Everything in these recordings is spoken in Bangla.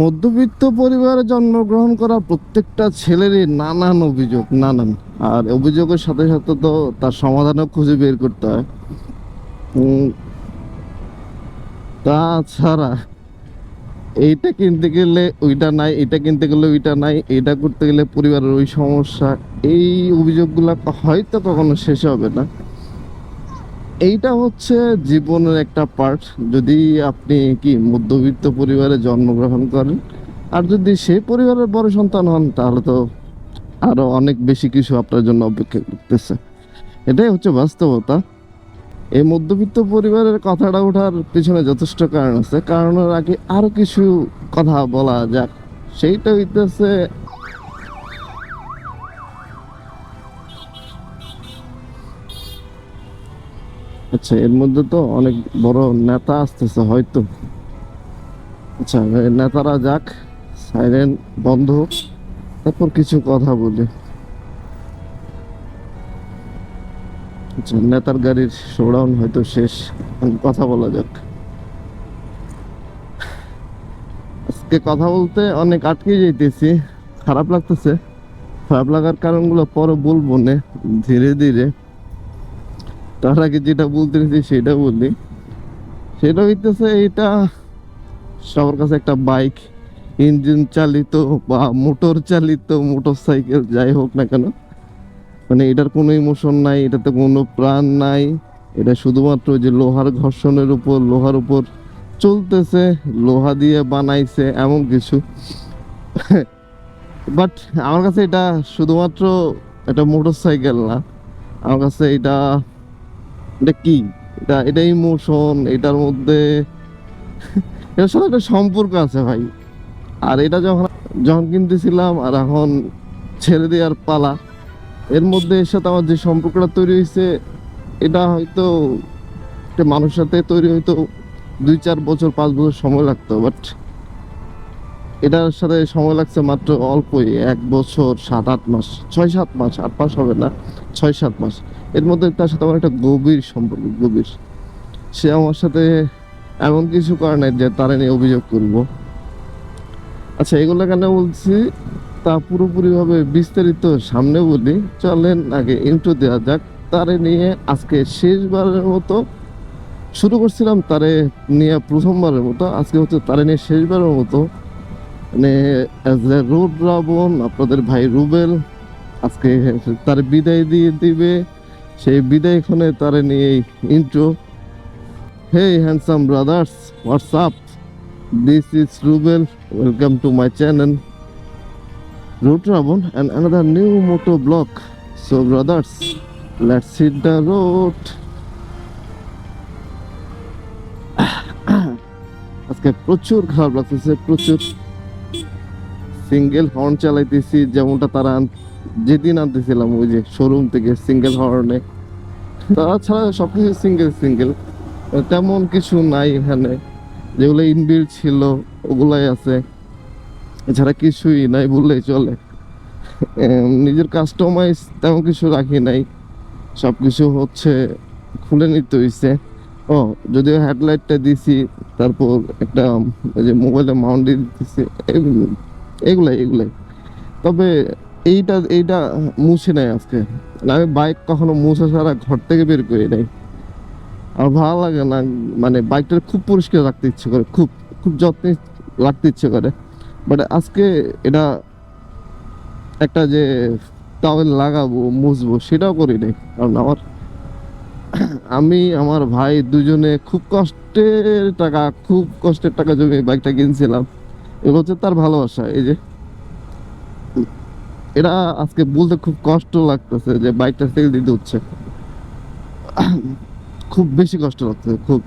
মধ্যবিত্ত পরিবারে জন্মগ্রহণ করা প্রত্যেকটা ছেলেরই নানান অভিযোগ, নানান। আর অভিযোগের সাথে সাথে তো তার সমাধানও খুঁজে বের করতে হয়। তাছাড়া এইটা কিনতে গেলে ওইটা নাই, এটা কিনতে গেলে ওইটা নাই, এটা করতে গেলে পরিবারের ওই সমস্যা, এই অভিযোগগুলো হয়তো কখনো শেষ হবে না। এইটা হচ্ছে জীবনের একটা পার্ট। যদি আপনি কি মধ্যবিত্ত পরিবারে জন্মগ্রহণ করেন, আর যদি সেই পরিবারের বড় সন্তান হন, তাহলে তো আরও অনেক বেশি কিছু আপনার জন্য অপেক্ষা করতেছে। এটাই হচ্ছে বাস্তবতা। এই মধ্যবিত্ত পরিবারের কথাটা ওঠার পিছনে যথেষ্ট কারণ আছে। কারণের আগে আরও কিছু কথা বলা যাক। সেইটা হইতেছে আচ্ছা এর মধ্যে তো অনেক বড় নেতা আসতেছে হয়তো। আচ্ছা নেতারা যাক, সাইরেন বন্ধ তারপর কিছু কথা বলি। আচ্ছা নেতার গাড়ির শোডাউন হয়তো শেষ কথা বলা যাক। আজকে কথা বলতে অনেক আটকে যাইতেছি, খারাপ লাগতেছে। খারাপ লাগার কারণগুলো পরে বলব না, ধীরে ধীরে। তার আগে যেটা বলতে বলতেছি সেটা বলি। সেটা হইতেছে এটা সবার কাছে একটা বাইক, ইঞ্জিন চালিত বা মোটর চালিত মোটর সাইকেল যাই হোক না কেন। মানে এটার কোনো ইমোশন নাই, এটাতে কোনো প্রাণ নাই। এটা শুধুমাত্র যে লোহার ঘর্ষণের উপর, লোহার উপর চলতেছে, লোহা দিয়ে বানাইছে, এমন কিছু। বাট আমার কাছে এটা শুধুমাত্র একটা মোটর সাইকেল না। আমার কাছে এটা এটা কি? এটা এটা ইমোশন এটার মধ্যে এটার সাথে একটা সম্পর্ক আছে ভাই। আর এটা যখন যখন কিনতেছিলাম, আর এখন ছেড়ে দেওয়ার পালা, এর মধ্যে এর সাথে আমার যে সম্পর্কটা তৈরি হয়েছে, এটা হয়তো একটা মানুষের সাথে তৈরি হয়তো দুই চার বছর, পাঁচ বছর সময় লাগতো বাট এটার সাথে সময় লাগছে মাত্র অল্পই, এক বছর, সাত, আট মাস, ছয়, সাত মাস, আট মাস হবে না, ছয়, সাত মাস। এর মধ্যে তার সাথে আমার একটা গভীর সম্পর্ক, গভীর। সে আমার সাথে এমন কিছু করে নাই যে তারা নিয়ে অভিযোগ করব। আচ্ছা এগুলো কেন বলছি? তা পুরোপুরিভাবে বিস্তারিত সামনে বলি। চলেন আগে ইন্ট্রো দেওয়া যাক। তারে নিয়ে আজকে শেষবারের মতো শুরু করছিলাম, তারে নিয়ে প্রথমবারের মতো। আজকে হচ্ছে তারে নিয়ে শেষবারের মতো। মানে অ্যাজ এ রোড রাবণ আপনাদের ভাই রুবেল আজকে তার বিদায় দিয়ে দিবে। সেই বিদায় ক্ষণে তারে নিয়ে intro hey handsome brothers WhatsApp this is Rubel welcome to my channel Road Rabon and another new motor block. So brothers, let's hit the road. আজকে প্রচুর খারাপ লাগতেছে প্রচুর সিঙ্গেল হর্ন চালাইতেছি যেমনটা তারা যেদিন আনতেছিলাম, ওই যে শোরুম থেকে সিঙ্গেল হর্নে তাছাড়া সবকিছু সিঙ্গেল সিঙ্গেল তেমন কিছু নাই এখানে। যেগুলো ইনবিল্ড ছিল, ওগুলাই আছে। এছাড়া কিছুই নাই বললেই চলে। নিজের কাস্টমাইজ তেমন কিছু রাখি নাই। সব কিছু হচ্ছে খুলে নিতে হইছে। ও, যদিও হেডলাইটটা দিছি, তারপর একটা যে মোবাইলে মাউন্ট দিতেছি এগুলো- এগুলাই এগুলাই। তবে এইটা এইটা মুছে নেয় আজকে। আমি বাইক কখনো মুছে ছাড়া ঘর থেকে বের করি নাই। আর ভালো লাগে না মানে বাইকটা খুব পরিষ্কার রাখতে ইচ্ছে করে, খুব খুব যত্নে রাখতে ইচ্ছে করে। বাট আজকে এটা একটা যে টাওয়েল লাগাবো, মুছবো, সেটাও করি নাই। কারণ আমার, আমি, আমার ভাই দুজনে খুব কষ্টের টাকা, খুব কষ্টের টাকা জমি বাইকটা কিনছিলাম। এগুলো হচ্ছে তার ভালোবাসা, এই যে এটা আজকে বলতে খুব কষ্ট লাগতেছে যে বাইকটা সেল দিতে হচ্ছে। খুব বেশি কষ্ট লাগতেছে খুব।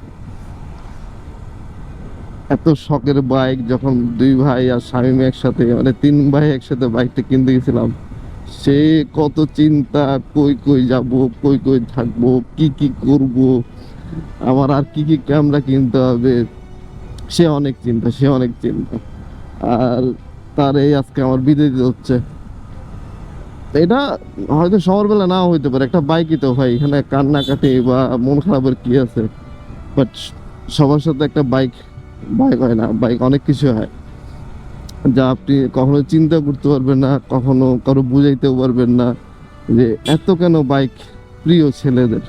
এত শখের বাইক, যখন দুই ভাই আর স্বামী একসাথে মানে তিন ভাই একসাথে বাইকটা কিনতে গেছিলাম, সে কত চিন্তা, কই কই যাব, কই কই থাকব, কি কি করব, আমার আর কি কি ক্যামেরা কিনতে হবে, সে অনেক চিন্তা, সে অনেক চিন্তা। আর তার এই আজকে আমার বিদায় দিতে হচ্ছে। এটা হয়তো শহরবেলা নাও হইতে পারে, একটা বাইকই তো ভাই, এখানে কান্নাকাটি বা মন খারাপের কি আছে? বাট সবার সাথে একটা বাইক বাইক হয় না বাইক অনেক কিছু হয়। যা আপনি কখনো চিন্তা করতে পারবেন না, কখনো কারও বুঝাইতেও পারবেন না যে এত কেন বাইক প্রিয় ছেলেদের?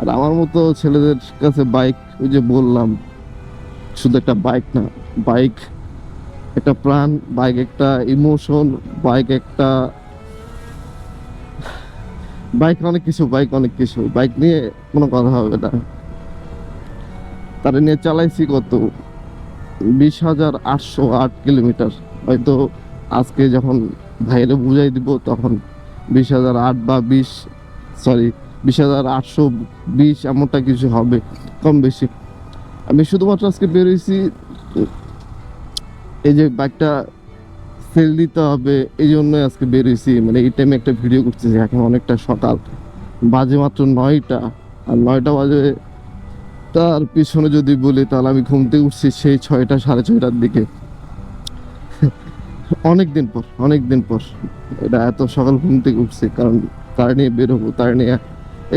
আর আমার মতো ছেলেদের কাছে বাইক ওই যে বললাম, শুধু একটা বাইক না বাইক একটা প্রাণ বাইক একটা ইমোশন বাইক একটা বাইক অনেক কিছু, বাইক অনেক কিছু। বাইক নিয়ে কোনো কথা হবে না। তারা নিয়ে চালাইছি কত? বিশ হাজার আটশো আট কিলোমিটার। হয়তো আজকে যখন ভাইরে বুঝাই দিব, তখন বিশ হাজার আট বা বিশ সরি বিশ হাজার আটশো বিশ এমনটা কিছু হবে, কম বেশি। আমি শুধুমাত্র আজকে বেরোইছি এই যে বাইকটা সেল দিতে হবে, এই জন্যই আজকে বেরোইছি। মানে এই টাইমে একটা ভিডিও করতেছি, এখন অনেকটা সকাল। বাজে মাত্র নয়টা, আর নয়টা বাজে, তার পিছনে যদি বলি, তাহলে আমি ঘুম থেকে উঠছি সেই ছয়টা, সাড়ে ছয়টার দিকে। অনেক দিন পর অনেক দিন পর এটা এত সকাল ঘুম থেকে উঠছি, কারণ তার নিয়ে বেরোবো, তার নিয়ে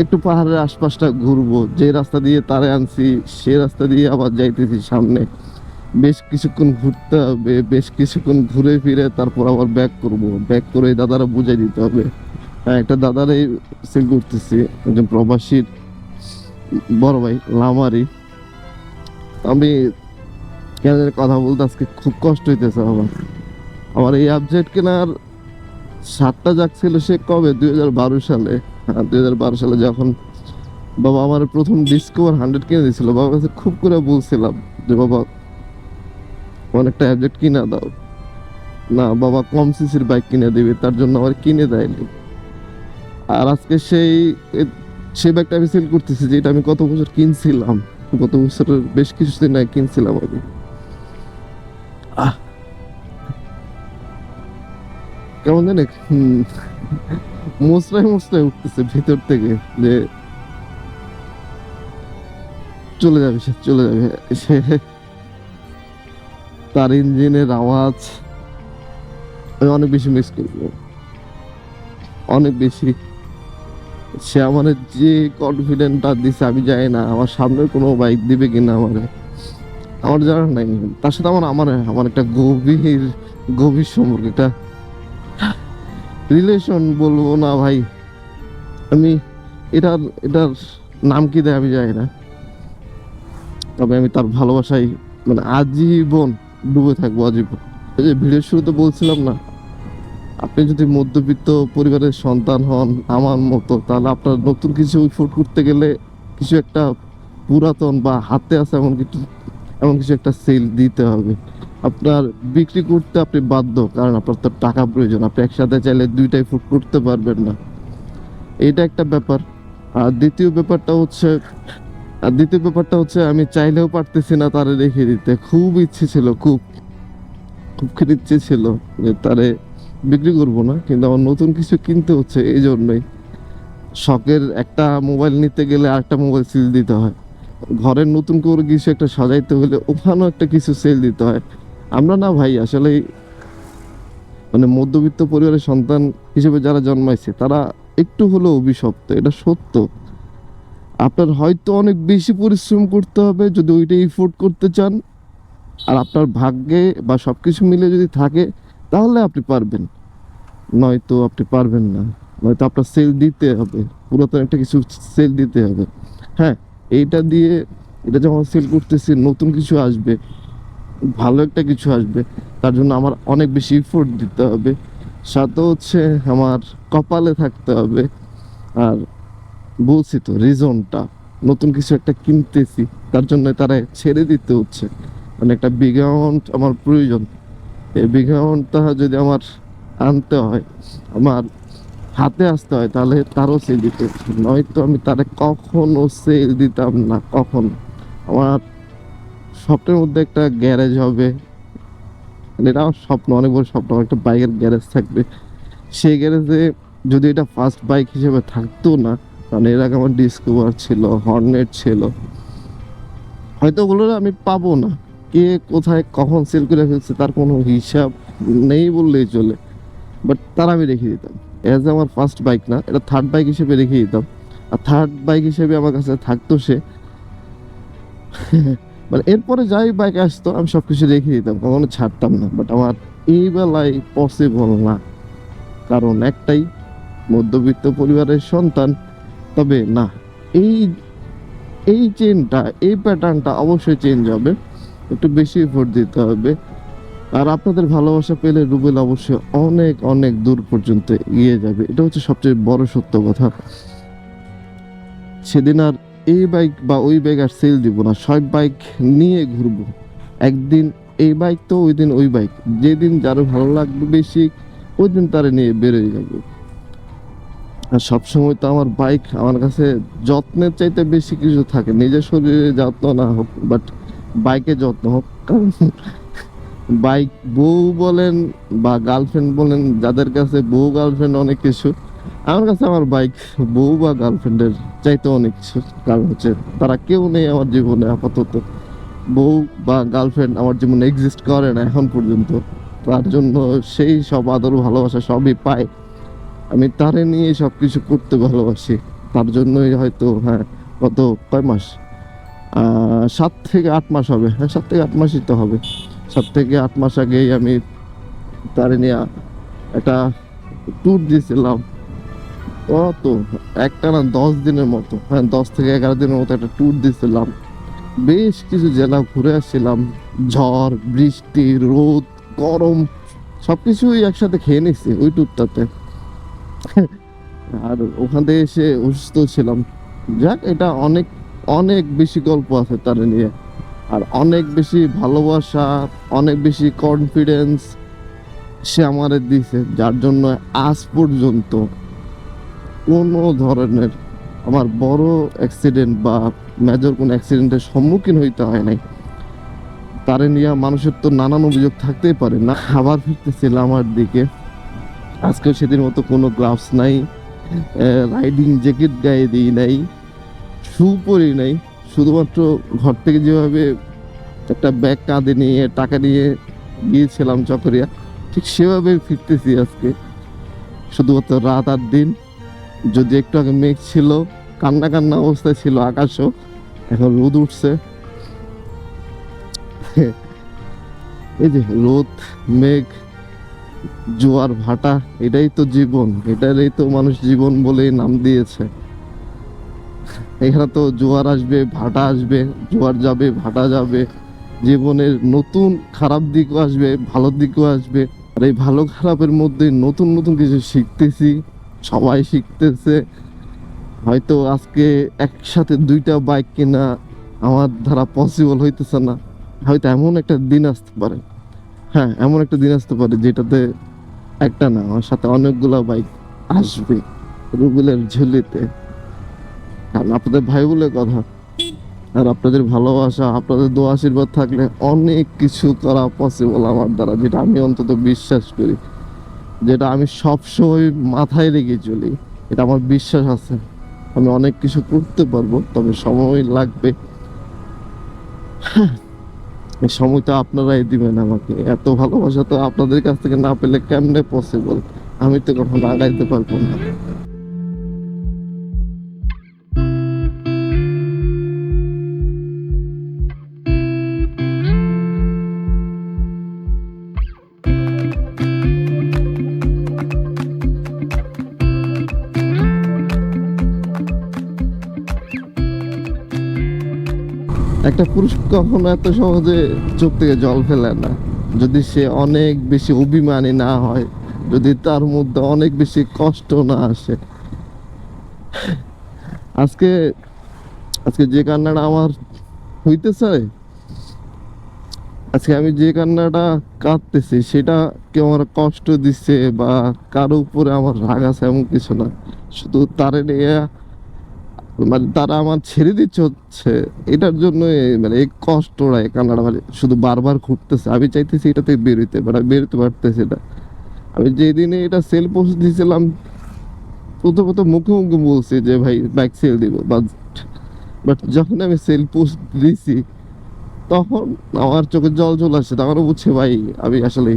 একটু পাহাড়ের আশপাশটা ঘুরবো। যে রাস্তা দিয়ে তারে আনছি, সে রাস্তা দিয়ে আবার যাইতেছি সামনে। বেশ কিছুক্ষণ ঘুরতে হবে, বেশ কিছুক্ষণ ঘুরে ফিরে তারপর আবার ব্যাক করব। ব্যাক করে দাদারা বুঝাই দিতে হবে। হ্যাঁ একটা দাদারাই সেল করতেছি, একজন প্রবাসীর বড় ভাই, লামারি। আমি কেন কথা বলতে আজকে খুব কষ্ট হইতেছে আমার। আমার এই আপডেট কেনার সাতটা যাক ছিল সে কবে? দুই হাজার বারো সালে। হ্যাঁ দুই হাজার বারো সালে যখন বাবা আমার প্রথম ডিসকভার হান্ড্রেড কিনে দিয়েছিল, বাবার কাছে খুব করে বলছিলাম যে, বাবা আমার একটা কিনে দাও। না, বাবা, কম সিসির বাইক কিনে দিবে, তার জন্য আমার কিনে দেয়নি। আর আজকে সেই সেই ব্যাগটা আমি সেল করতেছি, যেটা আমি কত বছর কিনছিলাম। গত বছরের বেশ কিছুদিন আগে কিনছিলাম আমি। কেমন জানে মোসরাই মোসরাই উঠতেছে ভিতর থেকে যে চলে যাবে সে, চলে যাবে। সে তার ইঞ্জিনের আওয়াজ আমি অনেক বেশি মিস করব অনেক বেশি। সে আমার যে কনফিডেন্টটা দিছে, আমি জানি না, আমার সামনে কোনো বাইক দিবে কিনা আমার আমার জানা নাই। তার সাথে আমার আমার আমার একটা গভীর গভীর সম্পর্ক। একটা রিলেশন বলব না ভাই। আমি এটার এটার নাম কি দেয় আমি জানি না। তবে আমি তার ভালোবাসাই মানে আজীবন ডুবে থাকব আজীবন। এই যে ভিডিওর শুরুতে বলছিলাম না, আপনি যদি মধ্যবিত্ত পরিবারের সন্তান হন আমার মতো, তাহলে আপনার নতুন কিছু ফুট করতে গেলে কিছু একটা পুরাতন বা হাতে আছে এমন কিছু এমন কিছু একটা সেল দিতে হবে। আপনার বিক্রি করতে আপনি বাধ্য, কারণ আপনার তো টাকা প্রয়োজন। আপনি একসাথে চাইলে দুইটাই ফুট করতে পারবেন না। এটা একটা ব্যাপার। আর দ্বিতীয় ব্যাপারটা হচ্ছে আর দ্বিতীয় ব্যাপারটা হচ্ছে আমি চাইলেও পারতেছি না তারে রেখে দিতে। খুব ইচ্ছে ছিল, খুব খুব ইচ্ছে ছিল যে তারে বিক্রি করব না, কিন্তু আমার নতুন কিছু কিনতে হচ্ছে এই জন্যই শখের একটা মোবাইল নিতে গেলে আরেকটা মোবাইল সিল দিতে হয়। ঘরের নতুন করে কিছু একটা সাজাইতে হলে ওখানেও একটা কিছু সেল দিতে হয়। আমরা না ভাই, আসলে মানে মধ্যবিত্ত পরিবারের সন্তান হিসেবে যারা জন্মাইছে, তারা একটু হলেও অভিশপ্ত, এটা সত্য। আপনার হয়তো অনেক বেশি পরিশ্রম করতে হবে যদি ওইটা ইফোর্ড করতে চান। আর আপনার ভাগ্যে বা সব কিছু মিলে যদি থাকে, তাহলে আপনি পারবেন। নয়তো আপনি পারবেন না। নয়তো আপনার সেল দিতে হবে। পুরাতন একটা কিছু সেল দিতে হবে। হ্যাঁ এইটা দিয়ে, এটা যখন সেল করতেছি, নতুন কিছু আসবে, ভালো একটা কিছু আসবে, তার জন্য আমার অনেক বেশি ইফোর্ট দিতে হবে। সাথে হচ্ছে আমার কপালে থাকতে হবে। আর বলছি তো, রিজনটা, নতুন কিছু একটা কিনতেছি, তার জন্য তারা ছেড়ে দিতে হচ্ছে। মানে একটা বিগ অ্যামাউন্ট আমার প্রয়োজন। এই বিগ যদি আমার আনতে হয়, আমার হাতে আসতে হয়, তাহলে তারও সেল দিতে নয়তো আমি তারে কখনো সেল দিতাম না, কখন। আমার স্বপ্নের মধ্যে একটা গ্যারেজ হবে। মানে এটা আমার স্বপ্ন, অনেক বড় স্বপ্ন। একটা বাইকের গ্যারেজ থাকবে। সেই গ্যারেজে যদি এটা ফার্স্ট বাইক হিসেবে থাকতো না কারণ এর আগে আমার ডিসকভার ছিল হর্নেট ছিল। হয়তো ওগুলো আমি পাবো না। কে কোথায় কখন সেল করে ফেলছে তার কোনো হিসাব নেই বললেই চলে। বাট তার আমি রেখে দিতাম। এজ আমার ফার্স্ট বাইক না, এটা থার্ড বাইক হিসেবে রেখে দিতাম। আর থার্ড বাইক হিসেবে আমার কাছে থাকতো সে। মানে এরপরে যাই বাইক আসতো, আমি সব কিছু রেখে দিতাম, কখনো ছাড়তাম না। বাট আমার এই বেলায় পসিবল না। কারণ একটাই মধ্যবিত্ত পরিবারের সন্তান তবে না, এই এই চেনটা এই প্যাটার্নটা অবশ্যই চেঞ্জ হবে। একটু বেশি এফোর্ট দিতে হবে। আর আপনাদের ভালোবাসা পেলে রুবেল অবশ্যই অনেক অনেক দূর পর্যন্ত এগিয়ে যাবে। এটা হচ্ছে সবচেয়ে বড় সত্য কথা। সেদিন আর এই বাইক বা ওই বাইক আর সেল দিব না। সব বাইক নিয়ে ঘুরবো। একদিন এই বাইক তো ওই দিন ওই বাইক যেদিন যার ভালো লাগবে বেশি ওই দিন তারা নিয়ে বেরোয় যাবে। আর সবসময় তো আমার বাইক আমার কাছে যত্নের চাইতে বেশি কিছু থাকে। নিজের শরীরে যত্ন না হোক বাট বাইকে যত্ন হোক। কারণ বাইক বউ বলেন বা গার্লফ্রেন্ড বলেন, যাদের কাছে বউ গার্লফ্রেন্ড অনেক কিছু, আমার কাছে আমার বাইক বউ বা গার্লফ্রেন্ডের চাইতে অনেক কিছু। কারণ হচ্ছে তারা কেউ নেই আমার জীবনে আপাতত। বউ বা গার্লফ্রেন্ড আমার জীবনে এক্সিস্ট করে না এখন পর্যন্ত। তার জন্য সেই সব আদর ভালোবাসা সবই পায়। আমি তারে নিয়ে সব কিছু করতে ভালোবাসি। তার জন্যই হয়তো হ্যাঁ কত, কয় মাস? সাত থেকে আট মাস হবে। হ্যাঁ সাত থেকে আট মাসই তো হবে। সাত থেকে আট মাস আগেই আমি তারে নিয়ে একটা ট্যুর দিয়েছিলাম। কত? একটা না দশ দিনের মতো। হ্যাঁ দশ থেকে এগারো দিনের মতো একটা ট্যুর দিয়েছিলাম। বেশ কিছু জেলা ঘুরে আসছিলাম। ঝড়, বৃষ্টি, রোদ, গরম, সবকিছুই একসাথে খেয়ে নিচ্ছি ওই ট্যুরটাতে আর ওখান থেকে এসে অসুস্থ ছিলাম। যাক, এটা অনেক অনেক বেশি গল্প আছে তার নিয়ে। আর অনেক বেশি ভালোবাসা, অনেক বেশি কনফিডেন্স সে আমারে দিছে, যার জন্য আজ পর্যন্ত কোনো ধরনের আমার বড় অ্যাক্সিডেন্ট বা মেজর কোনো অ্যাক্সিডেন্টের সম্মুখীন হইতে হয় নাই। তারে নিয়ে মানুষের তো নানান অভিযোগ থাকতেই পারে। না, আবার ফিরতেছিল আমার দিকে। আজকেও সেদিন মতো কোনো গ্লাভস নাই রাইডিং জ্যাকেট গায়ে দিই নাই শু পরি নাই, শুধুমাত্র ঘর থেকে যেভাবে একটা ব্যাগ কাঁধে নিয়ে, টাকা নিয়ে গিয়েছিলাম চকরিয়া, ঠিক সেভাবে ফিরতেছি আজকে। শুধুমাত্র রাত আর দিন, যদি একটু আগে মেঘ ছিল, কান্না কান্না অবস্থায় ছিল আকাশও, এখন রোদ উঠছে। এই যে রোদ, মেঘ জোয়ার ভাটা, এটাই তো জীবন, এটারই তো মানুষ জীবন বলেই নাম দিয়েছে। এখানে তো জোয়ার আসবে, ভাটা আসবে, জোয়ার যাবে, ভাটা যাবে, জীবনের নতুন খারাপ দিকও আসবে, ভালো দিকও আসবে। আর এই ভালো খারাপের মধ্যে নতুন নতুন কিছু শিখতেছি, সবাই শিখতেছে। হয়তো আজকে একসাথে দুইটা বাইক কেনা আমার দ্বারা পসিবল হইতেছে না। হয়তো এমন একটা দিন আসতে পারে। হ্যাঁ এমন একটা দিন আসতে পারে যেটাতে একটা না, আমার সাথে অনেকগুলো বাইক আসবে রুবেলের ঝুলিতে। কারণ আপনাদের ভাই বলে কথা। আর আপনাদের ভালোবাসা, আপনাদের দোয়া আশীর্বাদ থাকলে অনেক কিছু করা পসিবল আমার দ্বারা, যেটা আমি অন্তত বিশ্বাস করি। যেটা আমি সবসময় মাথায় রেখে চলি। এটা আমার বিশ্বাস আছে। আমি অনেক কিছু করতে পারব, তবে সময় লাগবে। এই সময়টা আপনারাই দিবেন আমাকে। এত ভালোবাসা তো আপনাদের কাছ থেকে না পেলে কেমনে পসিবল আমি তো কখনো আগাইতে পারব না। পুরুষ কখনো এত সহজে চোখ থেকে জল ফেলে না। যদি সে অনেক বেশি অভিমানী না হয়, যদি তার মধ্যে অনেক বেশি কষ্ট না আসে। আজকে আজকে যে কান্নাটা আমার হইতে হইতেছে, আজকে আমি যে কান্নাটা কাঁদতেছি, সেটা কেউ আমার কষ্ট দিচ্ছে বা কারও উপরে আমার রাগ আছে এমন কিছু না। শুধু তারে নিয়ে মানে তারা আমার ছেড়ে দিচ্ছে হচ্ছে। এটার জন্য মানে এই কষ্টটা কান্নাটা মানে শুধু বারবার ঘুরতেছে। আমি চাইতেছি এটা থেকে বেরোতে বাট বেরোতে পারতেছি না। আমি যেদিনে এটা সেল পোস্ট দিয়েছিলাম প্রথমত মুখে মুখে বলছি যে, ভাই বাইক সেল দিব। বাট বাট যখন আমি সেল পোস্ট দিয়েছি তখন আমার চোখে জল চলে আসছে তখন বুঝছে ভাই, আমি আসলে,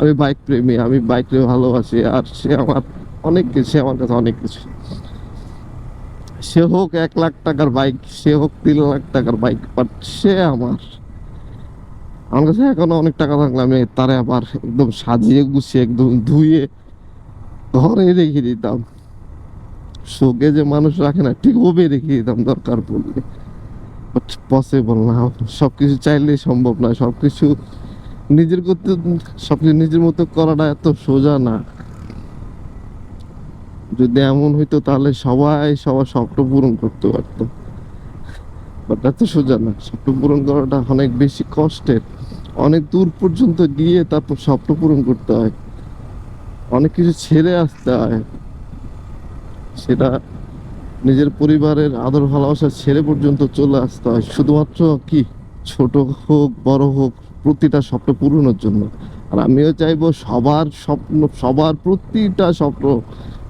আমি বাইক প্রেমী, আমি বাইক ভালোবাসি, আর সে আমার অনেক কিছু, সে আমার কাছে অনেক কিছু। সে হোক এক লাখ টাকার বাইক সে হোক তিন লাখ টাকার বাইক বাট সে আমার। আমার কাছে এখনও অনেক টাকা থাকলে আমি তারে আবার একদম সাজিয়ে গুছিয়ে, একদম ধুয়ে ঘরে রেখে দিতাম। শোকে যে মানুষ রাখে না, ঠিক ওবে রেখে দিতাম দরকার পড়লে। পসিবল না। সবকিছু চাইলে সম্ভব না সবকিছু নিজের করতে, সবকিছু নিজের মতো করাটা এত সোজা না। যদি এমন হইতো তাহলে সবাই সবার স্বপ্ন পূরণ করতে পারতো। বাট সোজা না। স্বপ্ন পূরণ করাটা অনেক বেশি কষ্টের। অনেক দূর পর্যন্ত গিয়ে তারপর স্বপ্ন পূরণ করতে হয়। অনেক কিছু ছেড়ে আসতে হয়। সেটা নিজের পরিবারের আদর ভালোবাসা ছেড়ে পর্যন্ত চলে আসতে হয়। শুধুমাত্র কি? ছোট হোক, বড় হোক, প্রতিটা স্বপ্ন পূরণের জন্য। আর আমিও চাইব সবার স্বপ্ন, সবার প্রতিটা স্বপ্ন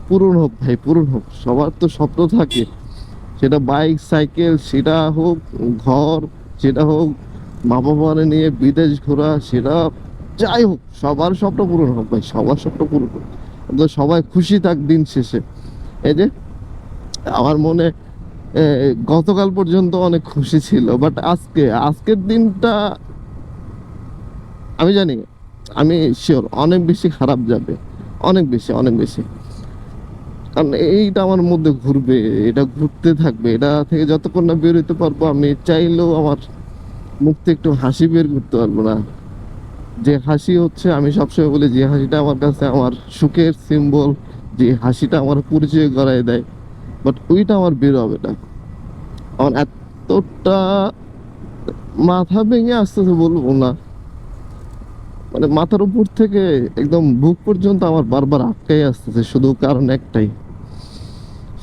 পূরণ হোক, ভাই পূরণ হোক, সবার তো স্বপ্ন থাকে। সেটা বাইক, সাইকেল, সেটা হোক, ঘর, সেটা হোক মা বাবারে নিয়ে বিদেশ ঘোরা, সেটা যাই হোক, সবার স্বপ্ন পূরণ হোক, ভাই, সবার স্বপ্ন পূরণ হোক। সবাই খুশি থাক দিন শেষে। এই যে, আমার মনে গতকাল পর্যন্ত অনেক খুশি ছিল বাট আজকে, আজকের দিনটা আমি জানি, আমি শিওর অনেক বেশি খারাপ যাবে, অনেক বেশি অনেক বেশি। কারণ এইটা আমার মধ্যে ঘুরবে, এটা ঘুরতে থাকবে, এটা থেকে যতক্ষণ না বের হইতে পারব, আমি চাইলেও আমার মুখ থেকে একটু হাসি বের করতে পারব না। যে হাসি হচ্ছে, আমি সবসময় বলি যে হাসিটা আমার কাছে আমার সুখের সিম্বল যে হাসিটা আমার পরিচয় করায় দেয়। বাট ওইটা আমার বের হবে না। আমার এতটা মাথা ভেঙে আসতেছে বলব না। মানে মাথার উপর থেকে একদম বুক পর্যন্ত আমার বারবার আটকাই আসতেছে, শুধু কারণ একটাই।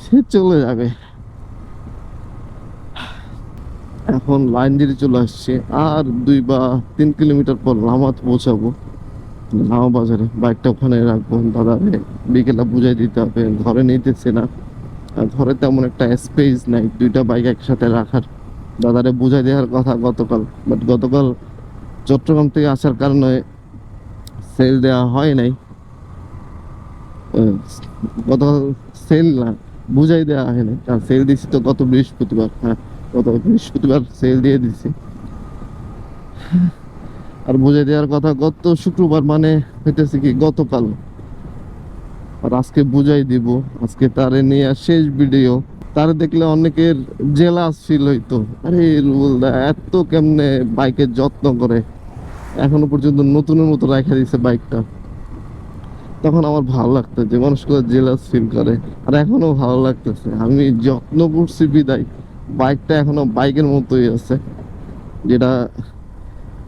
সে চলে যাবে। এখন লাইন দিয়ে চলে আসছে। আর দুই বা তিন কিলোমিটার পর রামাত পৌঁছাবো। রামা বাজারে বাইকটা ওখানে রাখব। দাদা বিকেলে বুঝাই দিতে হবে, ঘরে নিতেছে না। ঘরে তেমন একটা স্পেস নাই, দুইটা বাইক একসাথে রাখার। দাদারে বুঝাই দেওয়ার কথা গতকাল। বাট গতকাল চট্টগ্রাম থেকে আসার কারণে সেল দেওয়া হয় নাই। গতকাল সেল না। বুঝাই দেওয়া হয় নাই। আর সেল দিছি তো গত বৃহস্পতিবার হ্যাঁ গত বৃহস্পতিবার সেল দিয়ে দিছি। আর বুঝাই দেওয়ার কথা, গত শুক্রবার মানে হইতেছে কি, গতকাল। আর আজকে বুঝাই দিব, আজকে তারে নিয়ে শেষ ভিডিও তারে দেখলে অনেকের জেলাস ফিল হইতো। আরে রুবুল দা, এত কেমনে বাইকের যত্ন করে। এখনও পর্যন্ত নতুনের মতো রাখা দিছে বাইকটা তখন আমার ভালো লাগতো, যে মানুষগুলো জেলাস ফিল করে। আর এখনও ভালো লাগতেছে। আমি যত্ন করছি বিদায়। বাইকটা এখনও বাইকের মতোই আছে। যেটা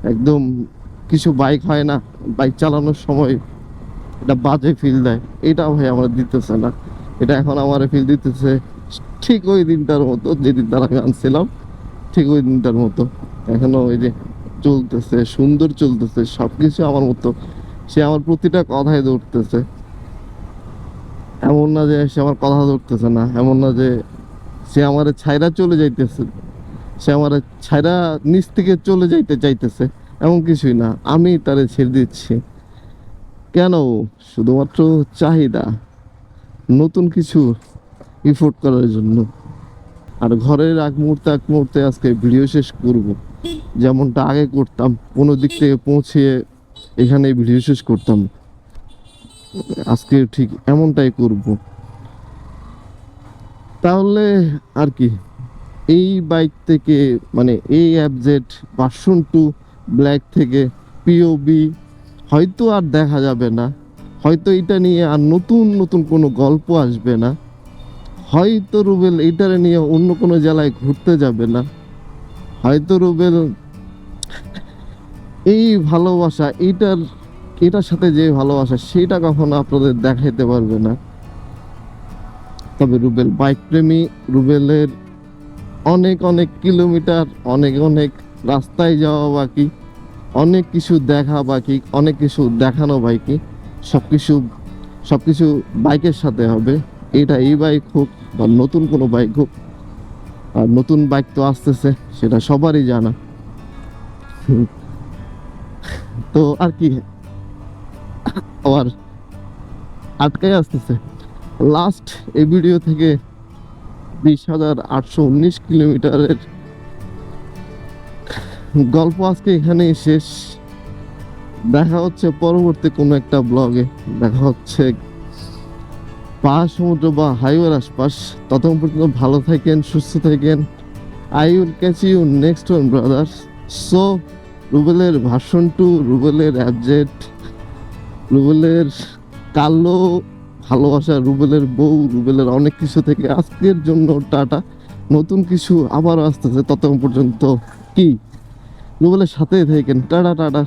একদম কিছু বাইক হয় না, বাইক চালানোর সময় এটা বাজে ফিল দেয়। এটা ভাই আমার দিতেছে না। এটা এখন আমার ফিল দিতেছে ঠিক ওই দিনটার মতো, যেদিন তারা আমি আনছিলাম ঠিক ওই দিনটার মতো। এখনও ওই যে চলতেছে, সুন্দর চলতেছে, সবকিছু আমার মতো। সে আমার প্রতিটা কথাই ধরতেছে। এমন না যে সে আমার কথা ধরতেছে না, এমন না যে সে আমার ছাইরা চলে যাইতেছে, সে আমার ছাইরা নিচ থেকে চলে যাইতে চাইতেছে, এমন কিছুই না। আমি তারে ছেড়ে দিচ্ছি। কেন? শুধুমাত্র চাহিদা, নতুন কিছু ইফোর্ট করার জন্য। আর ঘরের আগ মুহূর্তে এক মুহূর্তে আজকে ভিডিও শেষ করব। যেমনটা আগে করতাম, কোনো দিক থেকে পৌঁছিয়ে এখানে ভিডিও শেষ করতাম। আজকে ঠিক এমনটাই করব। তাহলে আর কি, এই বাইক থেকে মানে এই অ্যাপজেট ভার্সন টু ব্ল্যাক থেকে পিওবি হয়তো আর দেখা যাবে না। হয়তো এটা নিয়ে আর নতুন নতুন কোনো গল্প আসবে না। হয়তো রুবেল এটারে নিয়ে অন্য কোনো জেলায় ঘুরতে যাবে না। হয়তো রুবেল এই ভালোবাসা এইটার এটার সাথে যে ভালোবাসা, সেটা কখনো আপনাদের দেখাইতে পারবে না তবে রুবেল বাইক প্রেমী রুবেলের অনেক অনেক কিলোমিটার, অনেক অনেক রাস্তায় যাওয়া বাকি, অনেক কিছু দেখা বাকি, অনেক কিছু দেখানো বাকি সব কিছু সব কিছু বাইকের সাথে হবে এটা এই বাইক হোক বা নতুন কোনো বাইক হোক, আর নতুন বাইক তো আসতেছে, সেটা সবারই জানা। তো আর কি, আবার আটকাই আসতেছে। লাস্ট এই ভিডিও থেকে বিশ হাজার আটশো উনিশ কিলোমিটারের গল্প আজকে এখানেই শেষ। দেখা হচ্ছে পরবর্তী কোনো একটা ব্লগে দেখা হচ্ছে পাহাড় সমুদ্র বা হাইওয়ের আশপাশ। ততক্ষণ পর্যন্ত ভালো থাকেন, সুস্থ থাকেন। I will catch you next one brother so রুবেলের version two রুবেলের অ্যাবজেট রুবেলের কালো ভালোবাসা, রুবেলের বউ, রুবেলের অনেক কিছু থেকে আজকের জন্য টাটা। নতুন কিছু আবারও আসতেছে ততক্ষণ পর্যন্ত কি? রুবেলের সাথেই থাকেন। Tata tata.